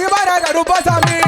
இங்கு அடிவர கருப்பசாமி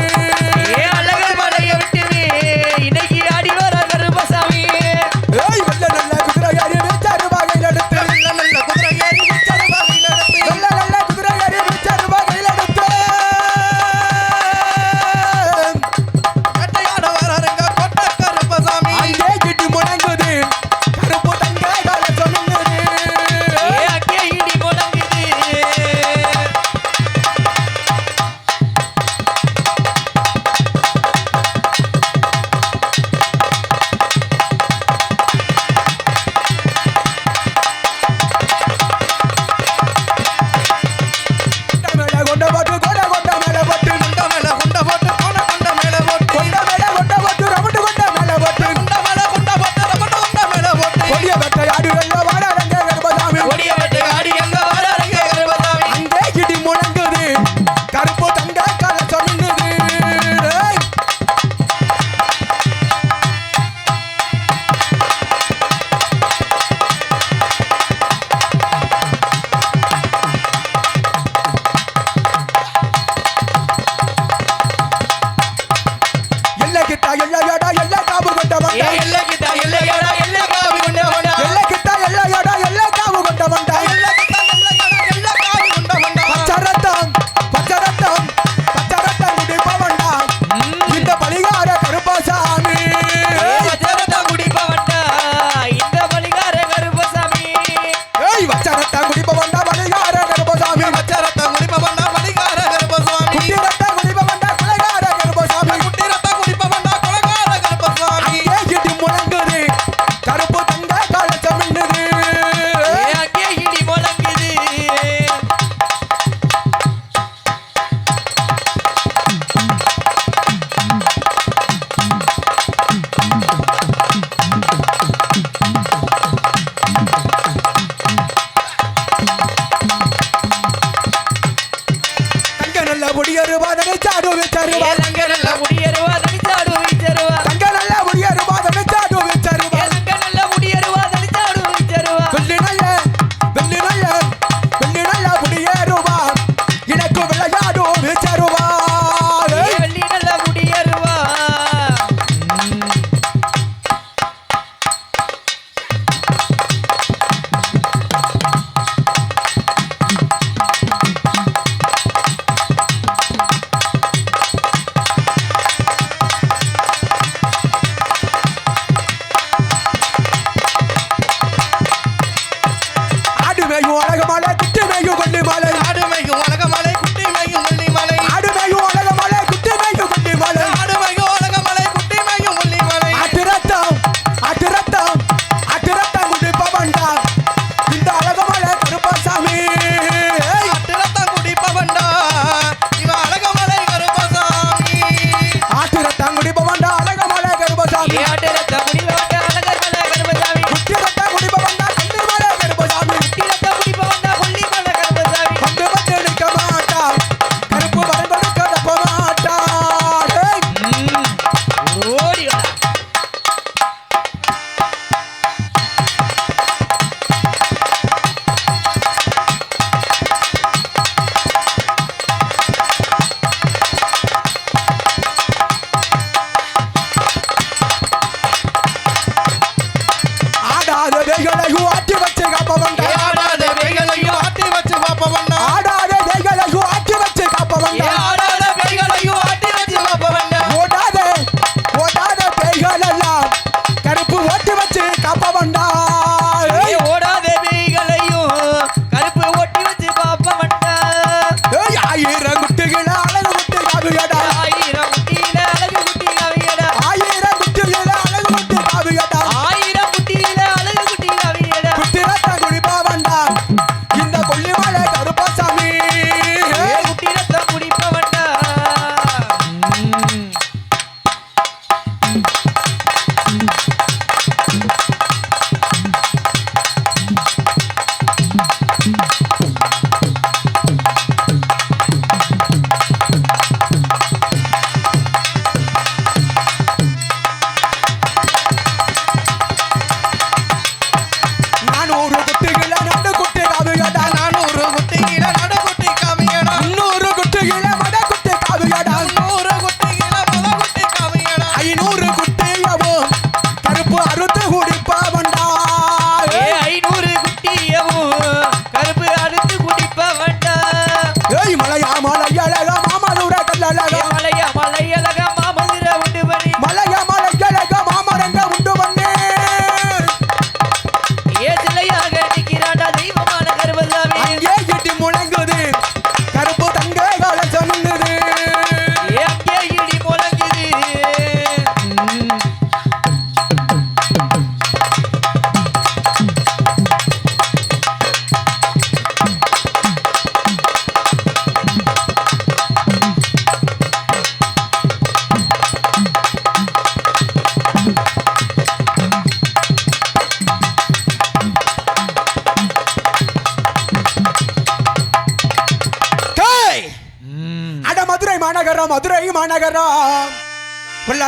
ஏய் மலையா மலையழக மாமதுர ஏ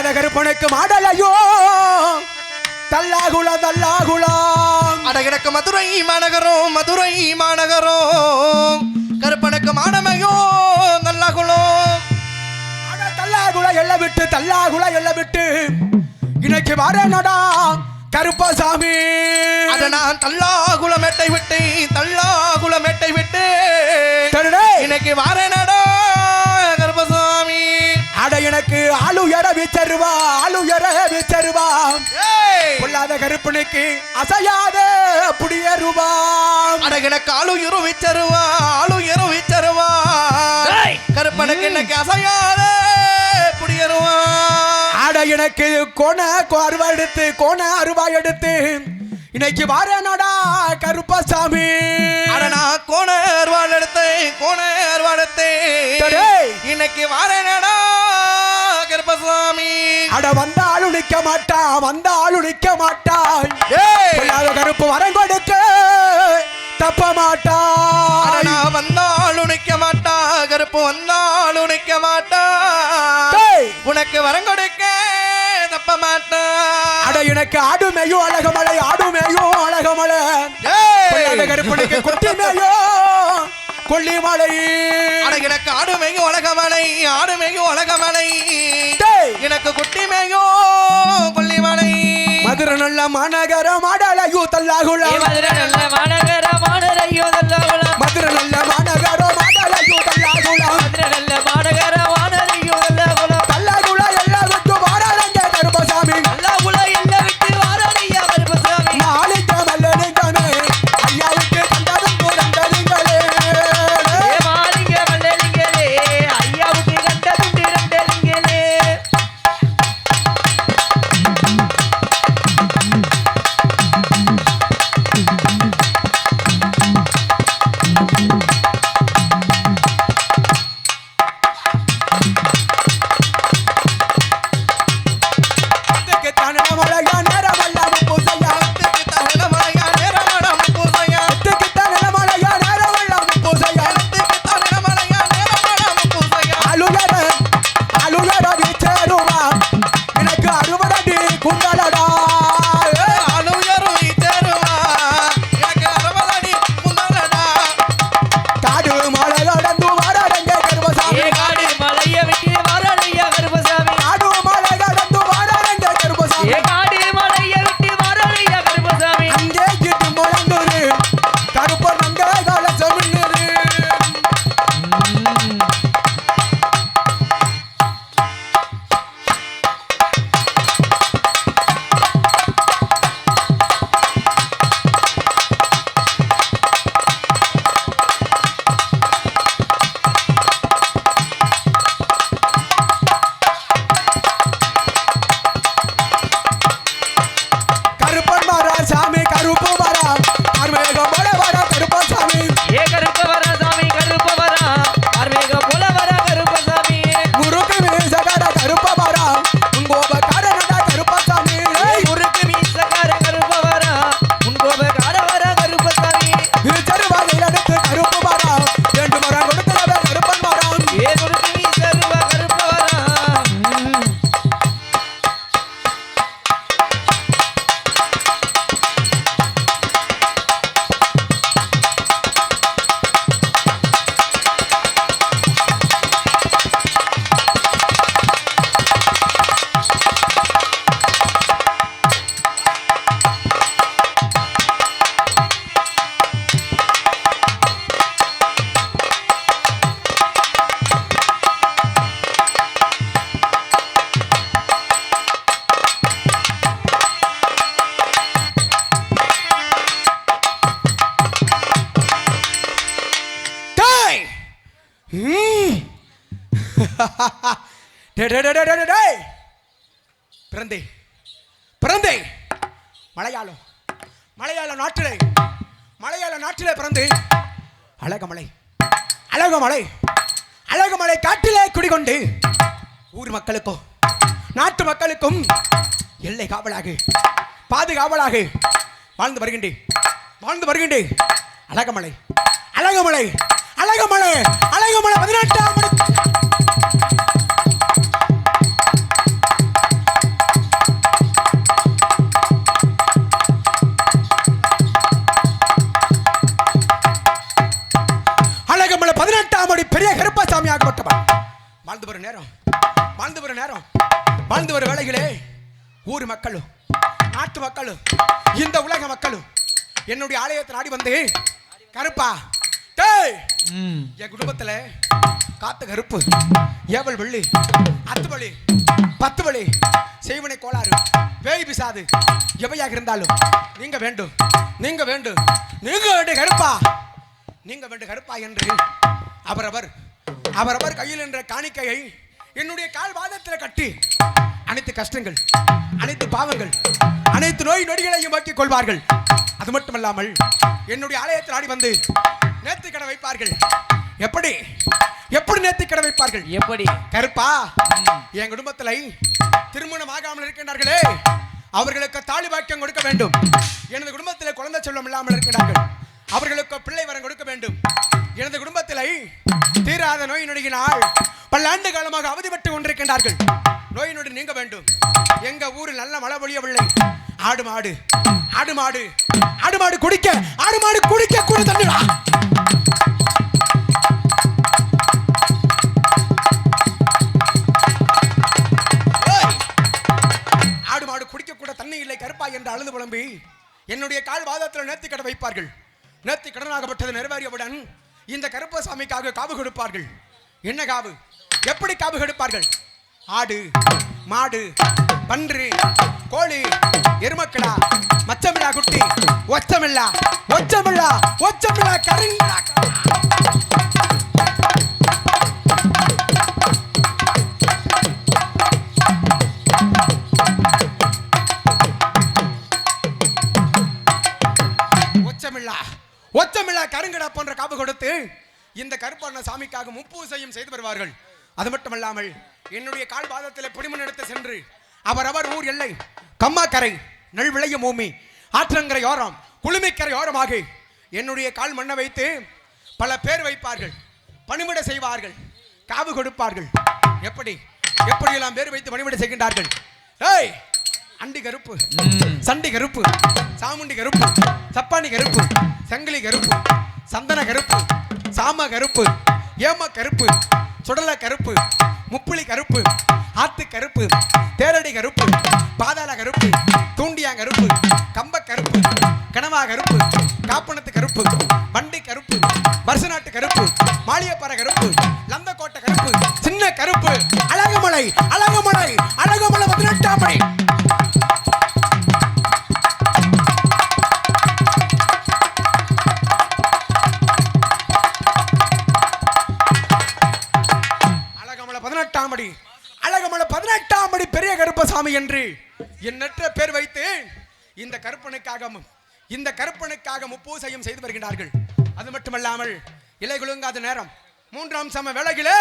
உள்ளாத கருப்பனுக்கு மாடலையோ? தல்லாகுல தல்லாகுலாம் அட கிடக்கு மதுரை மாநகரம் மதுரை மாநகரம். கருப்பனுக்கு குளம் அட தல்லாகுல எல்ல விட்டு தல்லாகுல எல்ல விட்டு. இன்னைக்கு வரேனடா கருப்பசாமி. அட நான் தல்லா குளமேட்டை விட்டு தல்லா குளமேட்டை விட்டு. இன்னைக்கு வாரேனடா அட எனக்கு ஆளுயர வீச்சருவா ஆளுயர வீச்சருவா. ஏய்! பொல்லாத கருப்பனுக்கு அசையாத புடியருவா. அட எனக்கு ஆளு இரு விச்சருவா ஆளு இரு விச்சருவா. ஏய்! கருப்பனுக்கு இன்னைக்கு அசையாத புடியருவா. அட எனக்கு கோண அருவா எடுத்து கோண அருவா எடுத்து. இன்னைக்கு வாரேனடா கருப்பசாமி. அட நான் கோண அருவாள் எடுத்தேன் கோண அருவாள் எடுத்தேன். இன்னைக்கு வாரேனடா. கருப்பசாமி அட வந்தாலும் நிக்க மாட்டான் வந்தாலும் நிக்க மாட்டான் கருப்பு வரம் கொடுக்க தப்ப மாட்டான் வந்தாலும் நிக்க மாட்டா கருப்பு வந்தாலும் நிக்க மாட்டா. உனக்கு வரம் கொடுக்க தப்ப மாட்டா. அட எனக்கு ஆடுமேயும் அழகமலை ஆடுமேயும் அழகமலை! பொல்லாத கருப்பனுக்கு குட்டிமேயோ கொல்லிமலை. அட எனக்கு ஆடுமையும் உலகமலை ஆடுமையும் உலகமலை டேய். எனக்கு குட்டிமையோ கொல்லிமலை. மதுரை நல்ல மாநகரம் ஆடலையோ ஏ தல்லாகுளம் மதுரை நல்ல மாநகர மாநரையோ நல்லவளம் மாலை பிறந்தே. பிறந்தே. மலையாளம். மலையாள நாட்டிலே. மலையாள நாட்டிலே பிறந்து. அழகமலை. அழகமலை. அழகமலை காட்டிலே குடிகொண்டு. ஊர் மக்களுக்கும் நாட்டு மக்களுக்கும் எல்லை காவலாக பாதுகாவலாக வாழ்ந்து வருகின்றேன். வாழ்ந்து வருகின்றேன். அழகமலை. அழகமலை. அழகமலை அழகமலை பதினெட்டாம் அழகமலை பதினெட்டாம் அடி பெரிய கருப்பசாமி ஆகப்பட்டவன் வாழ்ந்து வரும் நேரம் வாழ்ந்து வரும் நேரம் வாழ்ந்து வரும் வேலைகளே ஊர் மக்களும் நாட்டு மக்களும் இந்த உலக மக்களும் என்னுடைய ஆலயத்தை ஆடி வந்து கருப்பா என் குடும்பத்துல காத்து கருப்பு ஏவல் வெள்ளி அத்து வழி பத்து வழி செய்வனை கோளாறு பேய் பிசாது எவையாக இருந்தாலும் நீங்க வேண்டும் நீங்க வேண்டும் நீங்க வேண்டும் கருப்பா நீங்க வேண்டும் கருப்பா என்று அவரவர் அவரவர் கையில் என்ற காணிக்கையை என்னுடைய கால் வாதத்தில் கட்டி அனைத்து கஷ்டங்கள் அனைத்து பாவங்கள் அனைத்து நோய் நொடிகளையும் போக்கிக் கொள்வார்கள். அது மட்டுமல்லாமல் என்னுடைய ஆலயத்தில் ஆடி வந்து நேர்த்தி கடை வைப்பார்கள். எப்படி? எப்படி நேர்த்தி கடை வைப்பார்கள்? எப்படி? கருப்பா என் குடும்பத்துல திருமணம் ஆகாமல் இருக்கின்றார்களே. அவர்களுக்கு தாலி பாக்கியம் கொடுக்க வேண்டும். எனது குடும்பத்தில் குழந்தை செல்வம் இல்லாமல் இருக்கிறார்கள் அவர்களுக்கு பிள்ளை வரம் கொடுக்க வேண்டும். எனது குடும்பத்தில் தீராத நோய் நொடியினால் பல ஆண்டு காலமாக அவதிப்பட்டு கொண்டிருக்கின்றார்கள். நோய் நொடி நீங்க வேண்டும். எங்க ஊரில் நல்ல மழை பொழியவில்லை. ஆடு மாடு ஆடு மாடு ஆடு மாடு குடிக்க ஆடு மாடு குடிக்க கூட தண்ணிடா புலம்பி என்னுடைய கால் வாதத்தில் நேர்த்தி கடன் வைப்பார்கள். நேர்த்தி கடனாகப்பட்டது நிறைவேறியவுடன் இந்த கருப்பசாமிக்காக காவு கொடுப்பார்கள். என்ன காவு? எப்படி காவு கொடுப்பார்கள்? ஆடு மாடு பன்று கோழி எருமக்கடா மச்சமில்லா குட்டி ஒச்சமில்லா ஒச்சமில்லா ஒச்சமில்லா கருங்கடா கருங்கடா போன்ற காப்பு கொடுத்து இந்த கருப்பண்ண சாமிக்காக முப்பூசையும் செய்து வருவார்கள். அது மட்டுமல்லாமல் என்னுடைய கால் பாதத்தில் பிடிமன் எடுத்து சென்று அவரவர் ஊர் எல்லை கம்மாக்கரை நெல் விளையும் பூமி ஆற்றங்கரை ஓரம் குளுமைக்கரை ஓரமாக என்னுடைய கால் மண்ணை வைத்து பல பேர் வைப்பார்கள் பணிவிட செய்வார்கள் காவு கொடுப்பார்கள். எப்படி? எப்படியெல்லாம் பேர் வைத்து பணிவிட செய்கின்றார்கள்? ஏய் அண்டி கருப்பு சண்டி கருப்பு சாமுண்டி கருப்பு சப்பானி கருப்பு சங்கிலி கருப்பு சந்தன கருப்பு சாம கருப்பு ஏம கருப்பு சுடல கருப்பு முப்புளி கருப்பு ஆத்து கருப்பு தேரடி கருப்பு பாதாள கருப்பு தூண்டியா கருப்பு கம்ப கருப்பு கனவா கருப்பு காப்பணத்து கருப்பு வண்டி கருப்பு வருஷநாட்டு கருப்பு மாளியப்பற கருப்பு லந்தக்கோட்டை கருப்பு சின்ன கருப்பு அழகுமலை அழகுமலை மட்டுமல்லாமல் இலை குலுங்காத நேரம். மூன்றாம் சம வேளைகளே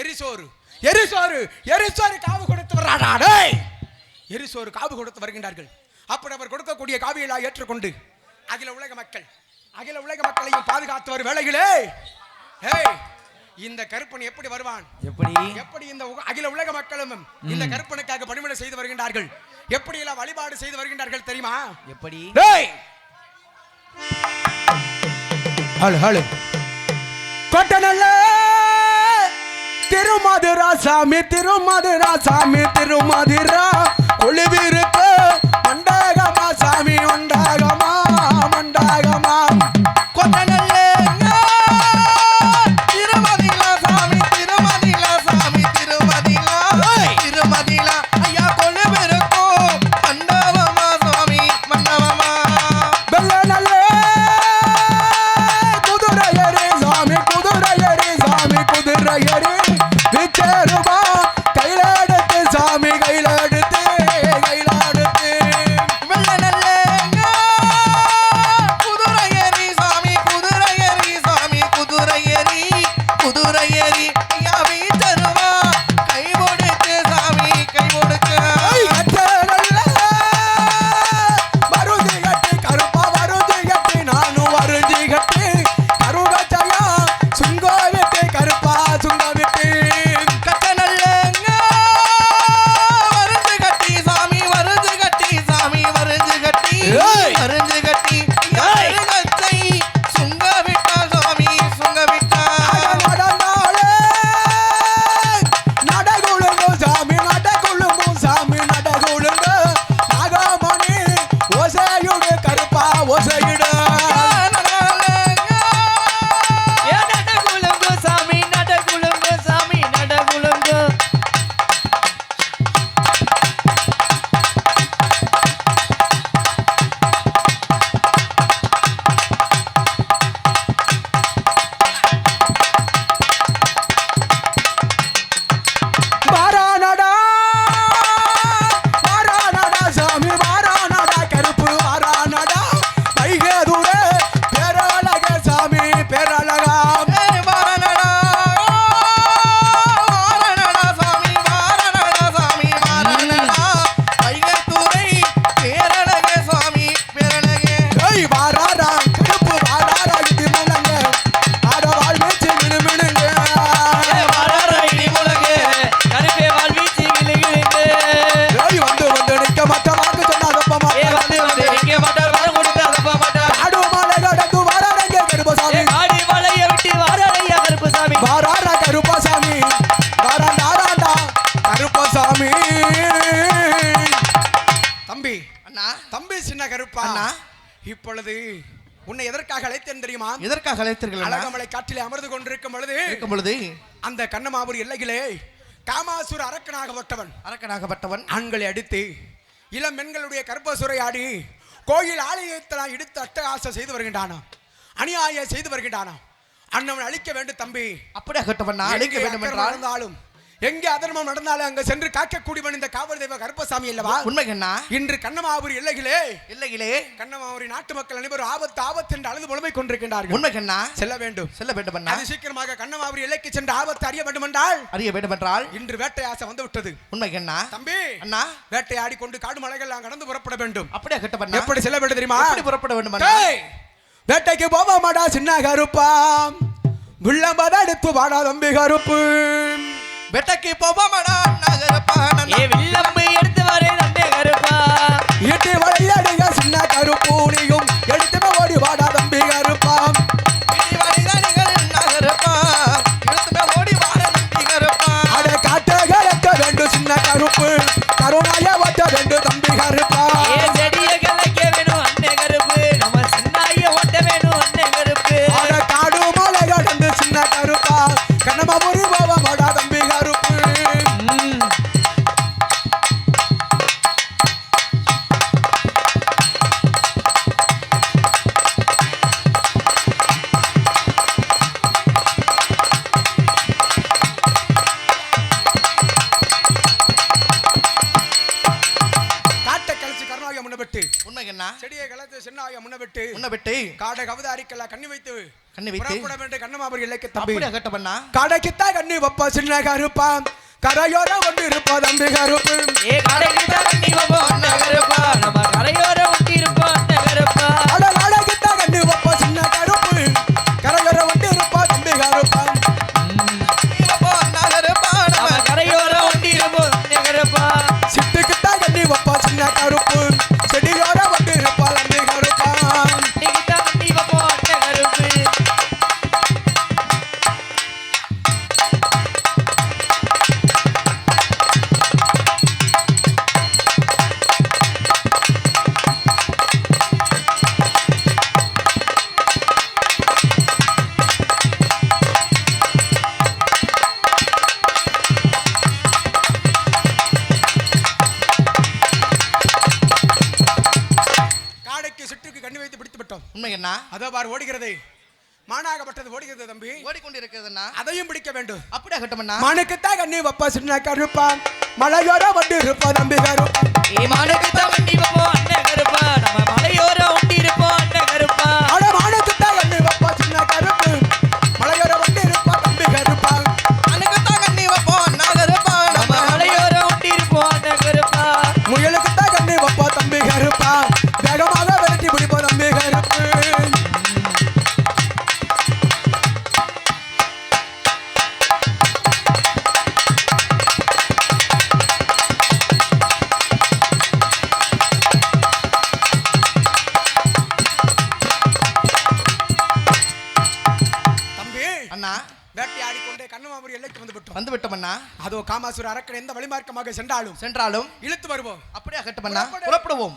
எரிசோறு. எரிசோறு எரிசோறு காவு கொடுத்து வர்றாடா எரிசோறு காவு கொடுத்து வருகின்றார்கள். அப்படி அவர் கொடுக்கக்கூடிய காவியெல்லாம் ஏற்றுக்கொண்டு அகில உலக மக்கள் அகில உலக மக்களையும் பாதுகாத்து வரும் வேளைகளே ஏய் இந்த கருப்பன் எப்படி வருவான்? எப்படி? எப்படி இந்த அகில உலக மக்களும் இந்த கருப்பனுக்காக பணிவிடை செய்து வருகின்றார்கள்? எப்படி எல்லாம் வழிபாடு செய்து வருகின்றார்கள் தெரியுமா? எப்படி? ஹலு ஹலு. கொட்டநல்ல திருமதுரா சாமி திருமதுரா சாமி திருமதுரா. குழுவிருக்கு மண்டகமா சாமி மண்டகமா இப்பொழுது உன்னை எதற்காக அழைத்தேன் தெரியுமா? எதற்காக அழைத்தீர்கள்? அழகமலை காட்டிலே அமர்ந்து கொண்டிருக்கும் பொழுது இருக்கும் பொழுது அந்த கண்ணமாபுரி எல்லையிலே காமாசூர் அரக்கனாகப்பட்டவன் அரக்கனாகப்பட்டவன் ஆண்களை அடித்து இளம் பெண்களுடைய கர்ப்பசுரை ஆடி கோயில் ஆலயத்தில் இடித்து அட்டகாசம் செய்து வருகின்றானாம் அநியாயம் செய்து வருகின்றானாம் அண்ணவன் அழிக்க வேண்டும் தம்பி. அப்படியாகட்டவன் அழைக்க வேண்டும் அக்கிரமம் என்றால் நடந்தாலும் எங்கே அதர்மம் நடந்தாலும் அங்க சென்று காக்கக்கூடியவன் இந்த காவல் தெய்வ கருப்பசாமி அல்லவா? உண்மை என்ன இன்று கண்ணமாபுரி எல்லைகளே இல்லையிலே கண்ணமாபுரி நாட்டு மக்கள் அனைவரும் ஆபத்து ஆபத்து என்று அழுது புலமை கொண்டிருக்கின்றார்கள். உண்மை என்ன செல்ல வேண்டும். செல்ல வேண்டும் அண்ணா. அது சீக்கிரமாக கண்ணமாபுரி எல்லைக்கு சென்று ஆபத்து அறிய வேண்டும் என்றால் அறிய வேண்டும் என்றால் இன்று வேட்டை ஆசை வந்து விட்டது உண்மை என்ன தம்பி அண்ணா. வேட்டையாடி கொண்டு காடு மலைகள் நான் கடந்து புறப்பட வேண்டும். அப்படியாகட்டவன் எப்படி செல்ல வேண்டும் தெரியுமா? எப்படி புறப்பட வேண்டும் வேட்டைக்கு போவோமாடா சின்ன கருப்பாம் வில்லம்பத எடுத்து வாடா தம்பி கருப்பு. வெட்டக்கு போவோமடா நகரப்பான வில்லம்பு எடுத்து வரேன் நம்பே கருப்பா இட்டு வழியடிக சின்ன கருப்பூனியும். எடுத்துமே ஓடி வாடா தம்பி கருப்பா. கருப்பு. கவிதாரிக்கெல்லாம் கண்ணி வைத்து கண்ணி வைத்து புறப்பட வேண்டும் கண்ணமாபுரி எல்லைக்கு தம்பி. கடைக்குத்தா கண்ணி வப்பா சின்ன கருப்பான் கரையோர ஒன்று இருப்பா தம்பி கருப்பு ஏ கடைக்கு தான் கண்ணி வைப்போம் அண்ணே கருப்பா நம்ம கரையோர அதோ பார் ஓடுகிறது. மானாகப்பட்டது ஓடுகிறது தம்பி. ஓடிக்கொண்டிருக்கிறதுண்ணா. அதையும் பிடிக்க வேண்டும். அப்படியாகட்டவண்ணா மானுக்குத்தா கண்ணி வப்பா சின்ன கருப்பான். மலையோர ஒன்று இருப்பா தம்பி கருப்பான் காமாசுர அரக்கன் எந்த வழிமார்க்கமாக சென்றாலும் சென்றாலும் இழுத்து வருவோம் அப்படியாகட்டவண்ணா புறப்படு. புறப்படுவோம்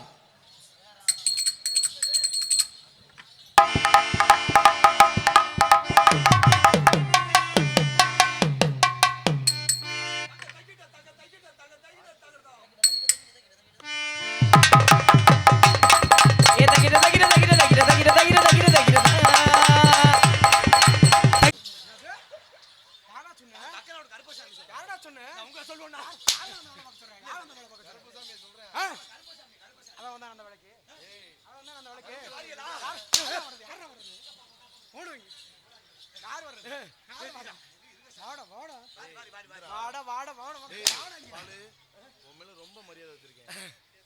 அக்கனோட கருப்பசாமி சார் யாரா சொன்ன உங்க சொல்லுவா சொல்றேன்? அதான் வந்தான் அந்த விளக்கு அவன் வந்தான் அந்த விளக்கு யாரா? வருது? ஓடுவீங்க யார் வர்றது? வாடா வாடா. வாடா வாடா வாடா வாடா. ரொம்ப மரியாதை வச்சிருக்கேன்.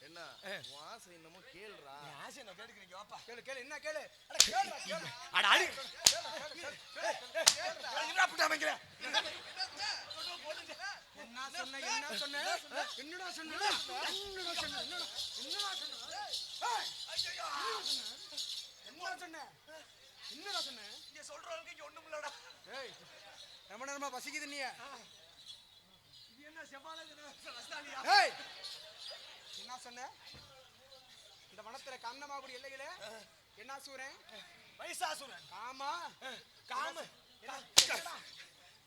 என்ன? உன் ஆசை என்னமோ கேளுடா. ஆசை நான் கேட்டுக்கிறீங்க வாப்பா. கேளு கேளு என்ன கேளு? அட கேளுடா கேளு அட அடி. என்ன அப்படி அமைக்கிற? என்ன சொன்ன என்ன சொன்ன? என்னடா சொன்ன? என்னடா சொன்ன? என்னடா என்னடா என்னடா சொன்ன? ஏய், ஐயையோ, என்னடா சொன்ன? என்னடா சொன்ன? இங்க சொல்றவங்க இங்க ஒண்ணும் இல்லடா. ஏய் ரொம்ப நேரமா பசிக்குது நீ இது என்ன ஏய் என்ன சொன்ன? இந்த வனத்துல கண்ணமாகுடி எல்லையில என்ன சூரன்? வைசாசுரன். காமா? காம.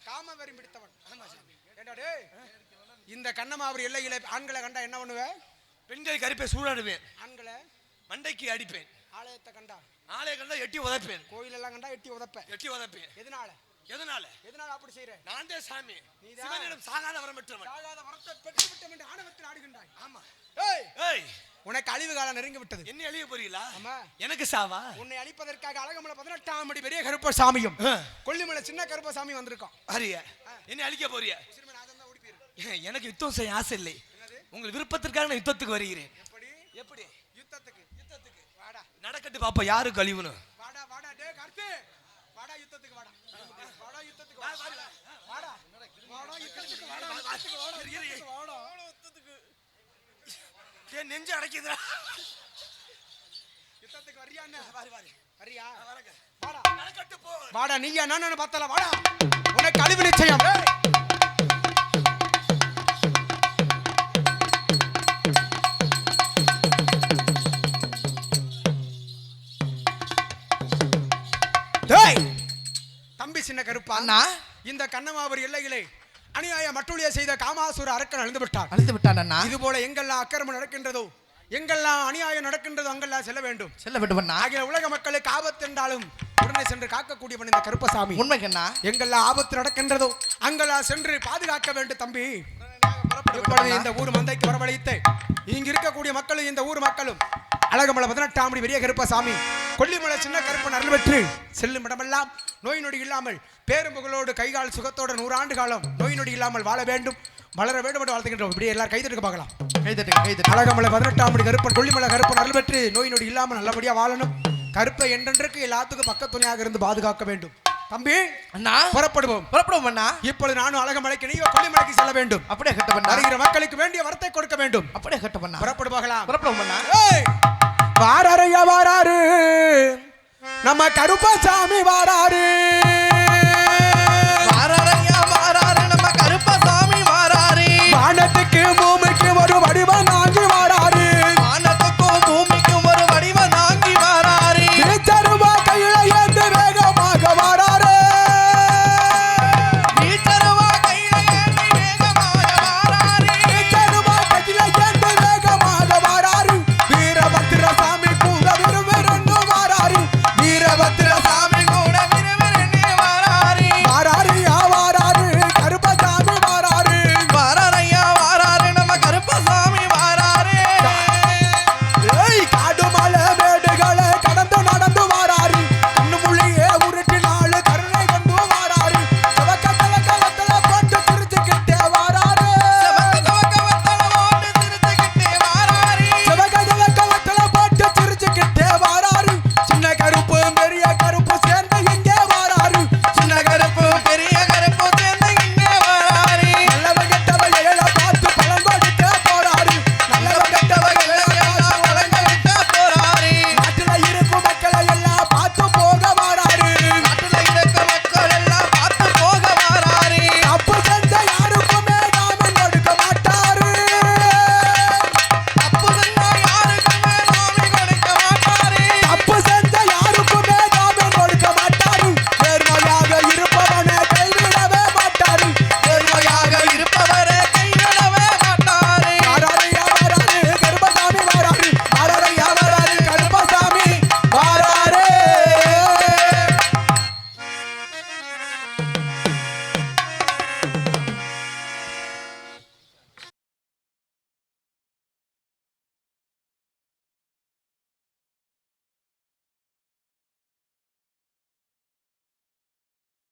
காம வெறி பிடித்தவன். டேய் இந்த கண்ணமாவரி எல்லையில ஆண்களை கண்டா என்ன பண்ணுவ பெண்கள் கருப்பை சூடாடுவேன். ஆண்களை மண்டைக்கு அடிப்பேன். ஆலயத்தை கண்டா? ஆலய கண்டா எட்டி உதைப்பேன். கோயிலெல்லாம் கண்டா எட்டி உதப்ப எட்டி உதைப்பேன். எதனால? எதனால? எதனால அப்படி செய்யற நான் தான் சாமி. சிவனிடம் சாகாத வரம் பெற்றவன் தாகாத வரத்தை பெற்று விட்டோம் என்று ஆணவத்தில் ஆடுகின்றாய். ஆமா. ஏய் ஏய். உனக்கு அழிவு காலம் நெருங்கி விட்டது என்ன அழிய போறீங்களா? ஆமா. எனக்கு சாவா? உன்னை அழிப்பதற்காக அழகமலை பதினெட்டாம் அடி பெரிய கருப்பசாமியும் ஆ. கொல்லிமலை சின்ன கருப்பசாமி வந்திருக்கோம் அரிய. என்ன அழிக்க போறிய. எனக்கு யுத்தம் செய்ய ஆசை இல்லை. உங்கள் விருப்பத்திற்காக நான் யுத்தத்துக்கு வருகிறேன். எப்படி? எப்படி? யுத்தத்துக்கு. யுத்தத்துக்கு. வாடா. நடக்கட்டு பாப்பா யாரு கழிவுன்னு வாடா வாடா டே கருத்து வாடா யுத்தத்துக்கு வாடா. ஏன் நெஞ்சு அடைக்குதுடா. யுத்தத்துக்கு வரியா என்ன? வாரி வாரி. வரியா. வாடா. நடக்கட்டு போ. வாடா நீயா நான் பார்த்தல வாடா. உனக்கு அழிவு நிச்சயம். சின்ன கருப்பா அண்ணா. இந்த கண்ணமாவரி எல்லையிலே அநியாய மட்டுளிய செய்த காமாசுர அரக்கன் அழிந்து விட்டான். அழித்து விட்டான் அண்ணா. இது போல எங்கெல்லாம் அக்கிரமம் நடக்கின்றதோ எங்கெல்லாம் அநியாயம் நடக்கின்றதோ அங்கெல்லாம் செல்ல வேண்டும். செல்ல வேண்டும் அண்ணா. ஆகிய உலக மக்களுக்கு ஆபத்து என்றாலும் உடனே சென்று காக்கக்கூடியவன் இந்த கருப்பசாமி. உண்மைக்கு அண்ணா. எங்கெல்லாம் ஆபத்து நடக்கின்றதோ அங்கெல்லாம் சென்று பாதுகாக்க வேண்டும் தம்பி. இப்பொழுது இந்த ஊர் மந்தைக்கு வரவழைத்து இங்க இருக்கக்கூடிய மக்களும் இந்த ஊர் மக்களும் அழகமலை பதினெட்டாம் பெரிய கருப்பசாமி. கொல்லிமலை சின்ன கருப்பன் அருள் பெற்று செல்லும் இடமெல்லாம் நோய் நொடி இல்லாமல் பேரும் புகழோடு கைகால் சுகத்தோடு நூறாண்டு காலம் நோய் நொடி இல்லாமல் வாழ வேண்டும். வளர வேண்டும் என்று வாழ்த்துகின்றோம். இப்படி எல்லாரும் கைதட்டுக்க பார்க்கலாம். கைதட்டு கைதட்டு அழகமலை பதினெட்டாம் மணி கருப்பன் கொல்லிமலை கருப்பன் அருள் பெற்று நோய் நொடி இல்லாமல் நல்லபடியா வாழணும். கருப்பை என்றென்றைக்கு எல்லாத்துக்கும் பக்கத்துணையாக இருந்து பாதுகாக்க வேண்டும். தம்பி அண்ணா புறப்படுவோம். புறப்படுவோம் அண்ணா. இப்பொழுது நானும் அழகமலைக்கு நீயோ கொல்லிமலைக்கு செல்ல வேண்டும். அப்படியே கட்ட பண்ணா. மக்களுக்கு வேண்டிய வரத்தை கொடுக்க வேண்டும். அப்படியே கட்ட பண்ணா. புறப்படுவோம் அண்ணா. வாரறைய வாராரு. நம்ம கருப்பசாமி வாராரு. வாரறைய வாராரு நம்ம கருப்பசாமி வாராரு. வானத்துக்கு பூமிக்கு ஒரு வடிவ